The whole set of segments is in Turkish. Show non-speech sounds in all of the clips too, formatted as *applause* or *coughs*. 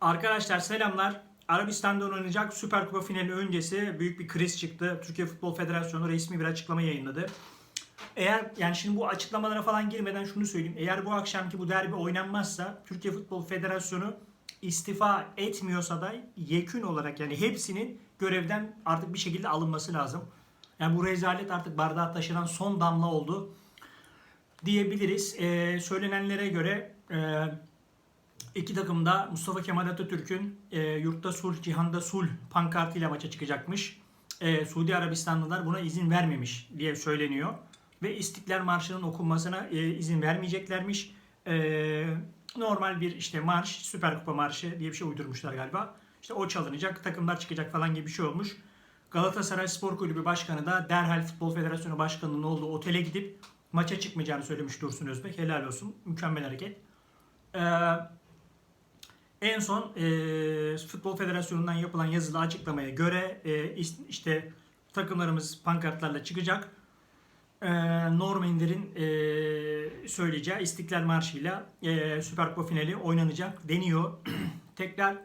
Arkadaşlar selamlar. Arabistan'da oynanacak Süper Kupa finali öncesi büyük bir kriz çıktı. Türkiye Futbol Federasyonu resmi bir açıklama yayınladı. Eğer yani şimdi bu açıklamalara falan girmeden şunu söyleyeyim. Eğer bu akşamki bu derbi oynanmazsa Türkiye Futbol Federasyonu istifa etmiyorsa da yekün olarak yani hepsinin görevden artık bir şekilde alınması lazım. Yani bu rezalet artık bardağa taşıran son damla oldu diyebiliriz. Ee, söylenenlere göre e, iki takım da Mustafa Kemal Atatürk'ün e, yurtta sulh, cihanda sulh pankartıyla maça çıkacakmış. E, Suudi Arabistanlılar buna izin vermemiş diye söyleniyor. Ve İstiklal Marşı'nın okunmasına e, izin vermeyeceklermiş. E, normal bir işte marş, Süper Kupa Marşı diye bir şey uydurmuşlar galiba. İşte o çalınacak, takımlar çıkacak falan gibi bir şey olmuş. Galatasaray Spor Kulübü Başkanı da derhal Futbol Federasyonu Başkanı'nın olduğu otele gidip maça çıkmayacağını söylemiş Dursun Özbek. Helal olsun. Mükemmel hareket. Ee, en son e, Futbol Federasyonu'ndan yapılan yazılı açıklamaya göre e, işte takımlarımız pankartlarla çıkacak. E, Norm Ender'in e, söyleyeceği İstiklal Marşı'yla e, Süper Kupa finali oynanacak deniyor. *clears throat* tekrar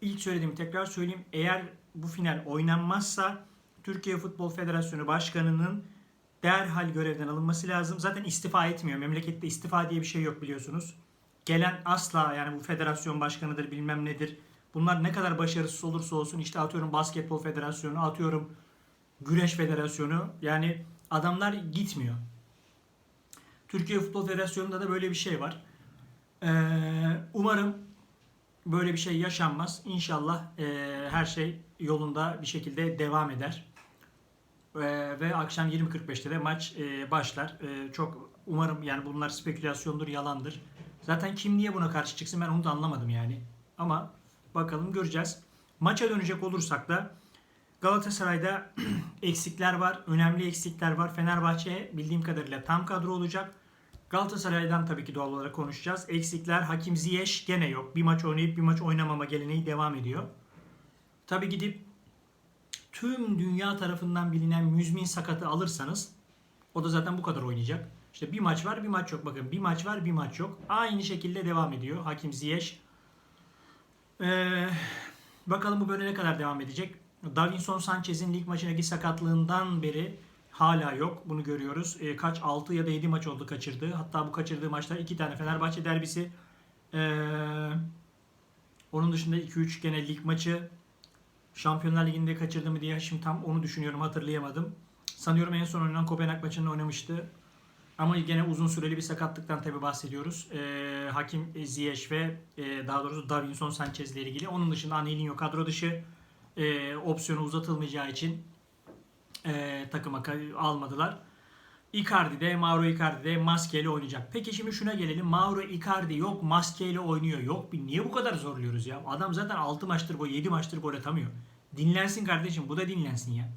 ilk söylediğimi tekrar söyleyeyim. Eğer bu final oynanmazsa Türkiye Futbol Federasyonu Başkanı'nın derhal görevden alınması lazım. Zaten istifa etmiyor. Memlekette istifa diye bir şey yok biliyorsunuz. Gelen asla yani bu federasyon başkanıdır bilmem nedir. Bunlar ne kadar başarısız olursa olsun işte atıyorum basketbol federasyonu, atıyorum güreş federasyonu. Yani adamlar gitmiyor. Türkiye Futbol Federasyonu'nda da böyle bir şey var. Ee, umarım böyle bir şey yaşanmaz. İnşallah e, her şey yolunda bir şekilde devam eder. Ee, ve akşam 20.45'te de maç e, başlar. Ee, çok umarım yani bunlar spekülasyondur, yalandır. Zaten kim niye buna karşı çıksın ben onu da anlamadım yani. Ama bakalım göreceğiz. Maça dönecek olursak da Galatasaray'da *clears throat* eksikler var. Önemli eksikler var. Fenerbahçe bildiğim kadarıyla tam kadro olacak. Galatasaray'dan tabii ki doğal olarak konuşacağız. Eksikler Hakim Ziyech gene yok. Bir maç oynayıp bir maç oynamama geleneği devam ediyor. Tabii gidip tüm dünya tarafından bilinen müzmin sakatı alırsanız o da zaten bu kadar oynayacak. İşte bir maç var bir maç yok. Bakın bir maç var bir maç yok. Aynı şekilde devam ediyor Hakim Ziyech. Ee, bakalım bu böyle ne kadar devam edecek. Davinson Sanchez'in lig maçındaki sakatlığından beri hala yok. Bunu görüyoruz. Ee, kaç 6 ya da 7 maç oldu kaçırdığı. Hatta bu kaçırdığı maçlar 2 tane Fenerbahçe derbisi. Ee, onun dışında 2-3 gene lig maçı. Şampiyonlar Ligi'nde kaçırdı mı diye şimdi tam onu düşünüyorum hatırlayamadım. Sanıyorum en son oynanan Kopenhag maçında oynamıştı. Ama gene uzun süreli bir sakatlıktan tabi bahsediyoruz. Ee, Hakim Ziyech ve e, daha doğrusu Davinson Sanchez ile ilgili. Onun dışında Angelinho kadro dışı e, opsiyonu uzatılmayacağı için e, takıma almadılar. Icardi de Mauro Icardi de maskeyle oynayacak. Peki şimdi şuna gelelim. Mauro Icardi yok maskeyle oynuyor. Yok niye bu kadar zorluyoruz ya? Adam zaten 6 maçtır gol 7 maçtır gol atamıyor. Dinlensin kardeşim bu da dinlensin ya.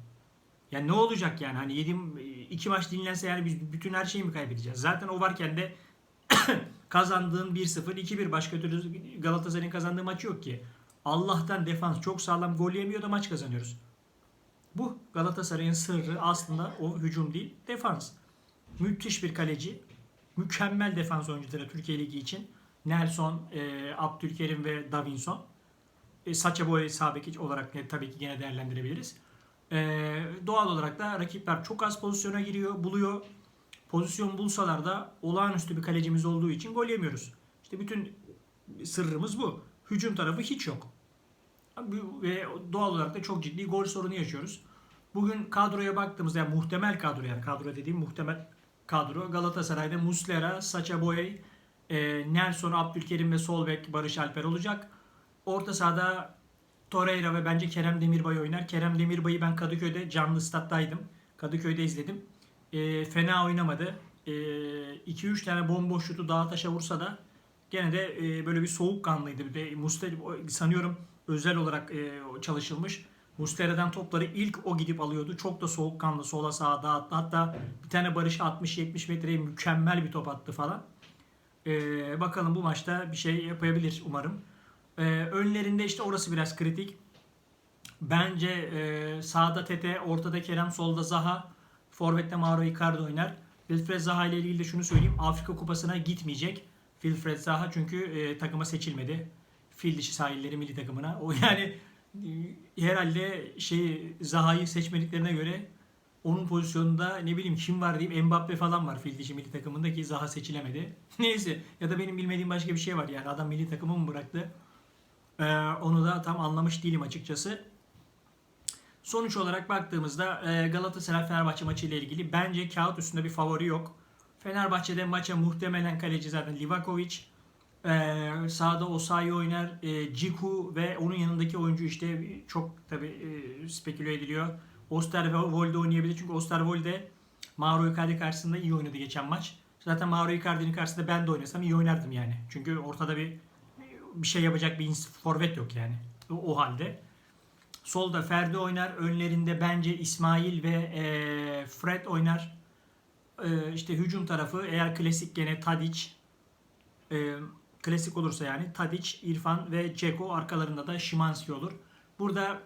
Ya ne olacak yani hani 7 2 maç dinlense yani biz bütün her şeyi mi kaybedeceğiz? Zaten o varken de *coughs* kazandığın 1-0 2-1 başka türlü Galatasaray'ın kazandığı maç yok ki. Allah'tan defans çok sağlam gol yemiyor da maç kazanıyoruz. Bu Galatasaray'ın sırrı aslında o hücum değil defans. Müthiş bir kaleci. Mükemmel defans oyuncuları Türkiye Ligi için. Nelson, e, Abdülkerim ve Davinson. E, Saça Boy sabek olarak e, tabii ki gene değerlendirebiliriz. E, doğal olarak da rakipler çok az pozisyona giriyor, buluyor. Pozisyon bulsalar da olağanüstü bir kalecimiz olduğu için gol yemiyoruz. İşte bütün sırrımız bu. Hücum tarafı hiç yok. Ve doğal olarak da çok ciddi gol sorunu yaşıyoruz. Bugün kadroya baktığımızda yani muhtemel kadro yani kadro dediğim muhtemel kadro Galatasaray'da Muslera, Sacha Boey, e, Nelson, Abdülkerim ve sol bek Barış Alper olacak. Orta sahada Torreira ve bence Kerem Demirbay oynar. Kerem Demirbay'ı ben Kadıköy'de canlı stat'taydım. Kadıköy'de izledim. E, fena oynamadı. 2-3 tane bomboş şutu dağa taşa vursa da gene de e, böyle bir soğukkanlıydı. Bir de Muslera sanıyorum özel olarak e, çalışılmış. Muslera'dan topları ilk o gidip alıyordu. Çok da soğukkanlı sola sağa dağıttı. Hatta bir tane Barış 60-70 metreye mükemmel bir top attı falan. Ee, bakalım bu maçta bir şey yapabilir umarım. Ee, önlerinde işte orası biraz kritik. Bence e, sağda Tete, ortada Kerem, solda Zaha, Forvet'te Mauro Icardi oynar. Wilfred Zaha ile ilgili de şunu söyleyeyim. Afrika Kupası'na gitmeyecek. Wilfred Zaha çünkü e, takıma seçilmedi. Fil dişi sahilleri milli takımına. O yani e, herhalde şey Zaha'yı seçmediklerine göre onun pozisyonunda ne bileyim kim var diyeyim Mbappe falan var fil dişi milli takımında ki Zaha seçilemedi. *laughs* Neyse ya da benim bilmediğim başka bir şey var yani adam milli takımı mı bıraktı? Ee, onu da tam anlamış değilim açıkçası. Sonuç olarak baktığımızda e, Galatasaray Fenerbahçe maçı ile ilgili bence kağıt üstünde bir favori yok. Fenerbahçe'de maça muhtemelen kaleci zaten Livakovic. Ee, sağda Osayi oynar. E, Ciku ve onun yanındaki oyuncu işte çok tabi e, speküle ediliyor. Osterwolde oynayabilir çünkü Osterwolde Mauro Icardi karşısında iyi oynadı geçen maç. Zaten Mauro Icardi'nin karşısında ben de oynasam iyi oynardım yani. Çünkü ortada bir bir şey yapacak bir forvet yok yani. O, o halde. Solda Ferdi oynar. Önlerinde bence İsmail ve e, Fred oynar. E, işte hücum tarafı eğer klasik gene Tadic e, klasik olursa yani Tadic, İrfan ve Ceko arkalarında da Şimanski olur. Burada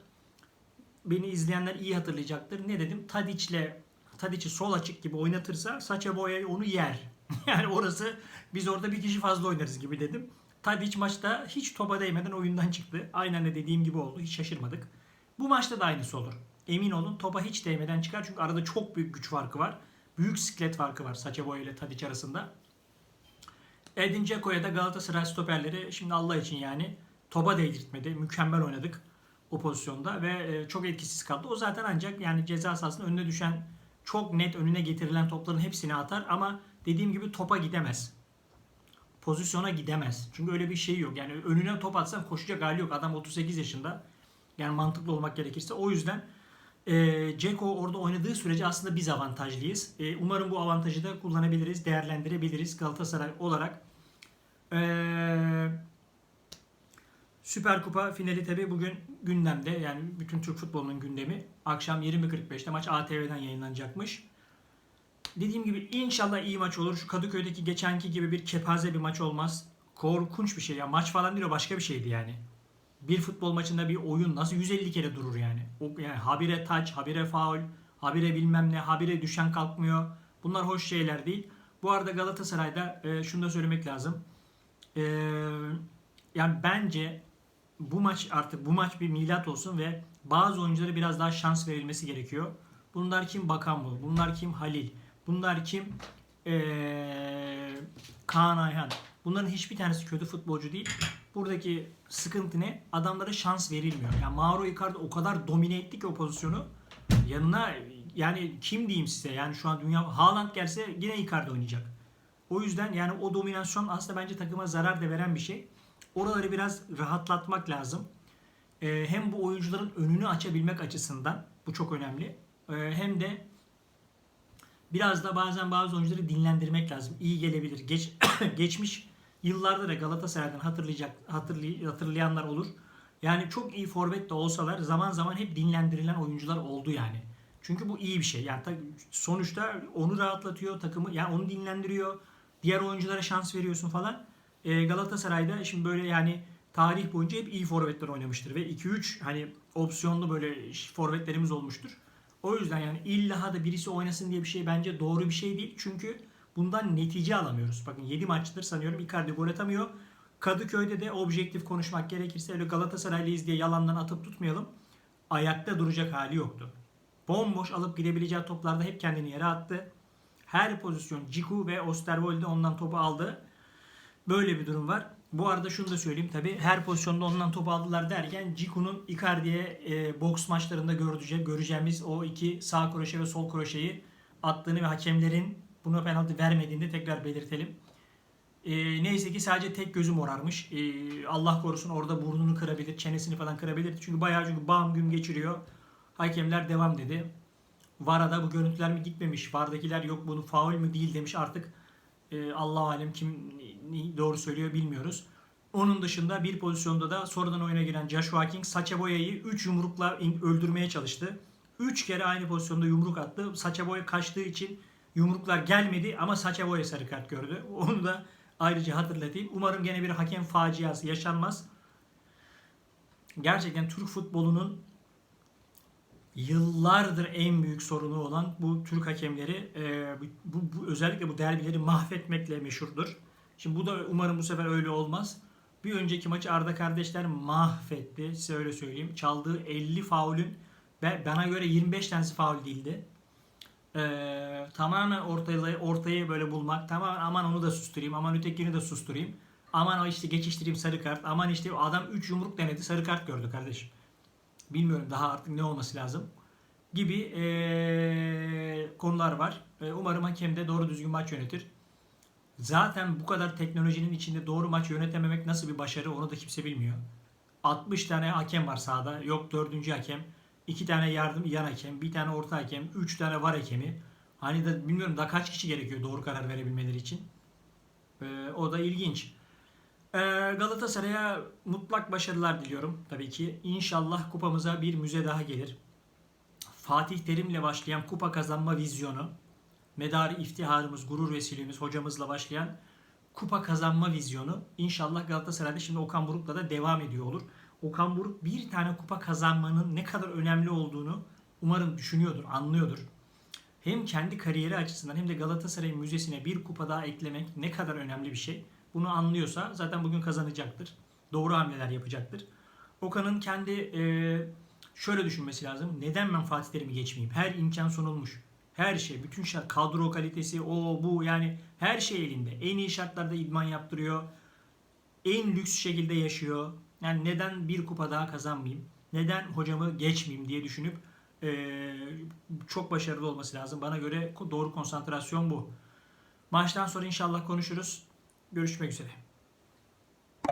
beni izleyenler iyi hatırlayacaktır. Ne dedim? Tadic'le Tadic'i sol açık gibi oynatırsa Saça Boya onu yer. *laughs* yani orası biz orada bir kişi fazla oynarız gibi dedim. Tadic maçta hiç topa değmeden oyundan çıktı. Aynen de dediğim gibi oldu. Hiç şaşırmadık. Bu maçta da aynısı olur. Emin olun topa hiç değmeden çıkar. Çünkü arada çok büyük güç farkı var. Büyük siklet farkı var Saça Boya ile Tadic arasında. Edin Dzeko'ya da Galatasaray stoperleri şimdi Allah için yani topa değdirtmedi. Mükemmel oynadık o pozisyonda ve e, çok etkisiz kaldı. O zaten ancak yani ceza sahasının önüne düşen çok net önüne getirilen topların hepsini atar ama dediğim gibi topa gidemez. Pozisyona gidemez. Çünkü öyle bir şey yok. Yani önüne top atsan koşacak hali yok. Adam 38 yaşında. Yani mantıklı olmak gerekirse. O yüzden e, Ceko orada oynadığı sürece aslında biz avantajlıyız. E, umarım bu avantajı da kullanabiliriz, değerlendirebiliriz Galatasaray olarak. Eee Süper Kupa finali tabi bugün gündemde yani bütün Türk futbolunun gündemi. Akşam 20.45'te maç ATV'den yayınlanacakmış. Dediğim gibi inşallah iyi maç olur. Şu Kadıköy'deki geçenki gibi bir kepaze bir maç olmaz. Korkunç bir şey ya. Maç falan değil o başka bir şeydi yani. Bir futbol maçında bir oyun nasıl 150 kere durur yani. O, yani habire taç, habire faul, habire bilmem ne, habire düşen kalkmıyor. Bunlar hoş şeyler değil. Bu arada Galatasaray'da e, şunu da söylemek lazım. E, yani bence bu maç artık bu maç bir milat olsun ve bazı oyunculara biraz daha şans verilmesi gerekiyor. Bunlar kim? Bakan bu. Bunlar kim? Halil. Bunlar kim? Ee, Kaan Ayhan. Bunların hiçbir tanesi kötü futbolcu değil. Buradaki sıkıntı ne? Adamlara şans verilmiyor. Yani Mauro Icardi o kadar domine etti ki o pozisyonu. Yanına yani kim diyeyim size? Yani şu an dünya Haaland gelse yine Icardi oynayacak. O yüzden yani o dominasyon aslında bence takıma zarar da veren bir şey. Oraları biraz rahatlatmak lazım. Ee, hem bu oyuncuların önünü açabilmek açısından bu çok önemli. Ee, hem de biraz da bazen bazı oyuncuları dinlendirmek lazım. İyi gelebilir. Geç, *coughs* geçmiş yıllarda da Galatasaray'dan hatırlayacak hatırlay, hatırlayanlar olur. Yani çok iyi forvet de olsalar zaman zaman hep dinlendirilen oyuncular oldu yani. Çünkü bu iyi bir şey. Yani ta- sonuçta onu rahatlatıyor takımı. Yani onu dinlendiriyor. Diğer oyunculara şans veriyorsun falan. Ee, Galatasaray'da şimdi böyle yani tarih boyunca hep iyi forvetler oynamıştır ve 2-3 hani opsiyonlu böyle forvetlerimiz olmuştur. O yüzden yani illa da birisi oynasın diye bir şey bence doğru bir şey değil. Çünkü bundan netice alamıyoruz. Bakın 7 maçtır sanıyorum Icardi gol atamıyor. Kadıköy'de de objektif konuşmak gerekirse öyle Galatasaraylıyız diye yalandan atıp tutmayalım. Ayakta duracak hali yoktu. Bomboş alıp gidebileceği toplarda hep kendini yere attı. Her pozisyon Ciku ve Osterwolde ondan topu aldı. Böyle bir durum var. Bu arada şunu da söyleyeyim tabi her pozisyonda ondan top aldılar derken Ciku'nun Icardi'ye e, boks maçlarında göreceğimiz, göreceğimiz o iki sağ kroşe ve sol kroşeyi attığını ve hakemlerin buna penaltı vermediğini de tekrar belirtelim. E, neyse ki sadece tek gözü morarmış. E, Allah korusun orada burnunu kırabilir, çenesini falan kırabilir. Çünkü bayağı çünkü bam güm geçiriyor. Hakemler devam dedi. VAR'a da bu görüntüler mi gitmemiş? VAR'dakiler yok bunu faul mü değil demiş artık. E, Allah alem kim doğru söylüyor bilmiyoruz. Onun dışında bir pozisyonda da sonradan oyuna giren Joshua King Saça Boya'yı 3 yumrukla öldürmeye çalıştı. 3 kere aynı pozisyonda yumruk attı. Saça Boya kaçtığı için yumruklar gelmedi ama Saça Boya sarı kart gördü. *laughs* Onu da ayrıca hatırlatayım. Umarım gene bir hakem faciası yaşanmaz. Gerçekten Türk futbolunun yıllardır en büyük sorunu olan bu Türk hakemleri e, bu, bu, özellikle bu derbileri mahvetmekle meşhurdur. Şimdi bu da umarım bu sefer öyle olmaz. Bir önceki maçı Arda kardeşler mahvetti. Size öyle söyleyeyim. Çaldığı 50 faulün bana göre 25 tanesi faul değildi. Ee, tamamen ortayı, ortayı böyle bulmak. Tamam aman onu da susturayım. Aman ötekini de susturayım. Aman işte geçiştireyim sarı kart. Aman işte adam 3 yumruk denedi sarı kart gördü kardeşim. Bilmiyorum daha artık ne olması lazım. Gibi ee, konular var. Ee, umarım hakem de doğru düzgün maç yönetir. Zaten bu kadar teknolojinin içinde doğru maç yönetememek nasıl bir başarı onu da kimse bilmiyor. 60 tane hakem var sahada. Yok dördüncü hakem. 2 tane yardım yan hakem. Bir tane orta hakem. 3 tane var hakemi. Hani da bilmiyorum da kaç kişi gerekiyor doğru karar verebilmeleri için. Ee, o da ilginç. Ee, Galatasaray'a mutlak başarılar diliyorum tabii ki. İnşallah kupamıza bir müze daha gelir. Fatih Terim'le başlayan kupa kazanma vizyonu, medarı iftiharımız, gurur vesilemiz hocamızla başlayan kupa kazanma vizyonu inşallah Galatasaray'da şimdi Okan Buruk'la da devam ediyor olur. Okan Buruk bir tane kupa kazanmanın ne kadar önemli olduğunu umarım düşünüyordur, anlıyordur. Hem kendi kariyeri açısından hem de Galatasaray Müzesi'ne bir kupa daha eklemek ne kadar önemli bir şey. Bunu anlıyorsa zaten bugün kazanacaktır. Doğru hamleler yapacaktır. Okan'ın kendi e, şöyle düşünmesi lazım. Neden ben Fatih Terim'i geçmeyeyim? Her imkan sunulmuş. Her şey, bütün şart, kadro kalitesi, o bu yani her şey elinde. En iyi şartlarda idman yaptırıyor. En lüks şekilde yaşıyor. Yani neden bir kupa daha kazanmayayım? Neden hocamı geçmeyeyim diye düşünüp eee, çok başarılı olması lazım. Bana göre doğru konsantrasyon bu. Maçtan sonra inşallah konuşuruz. Görüşmek üzere.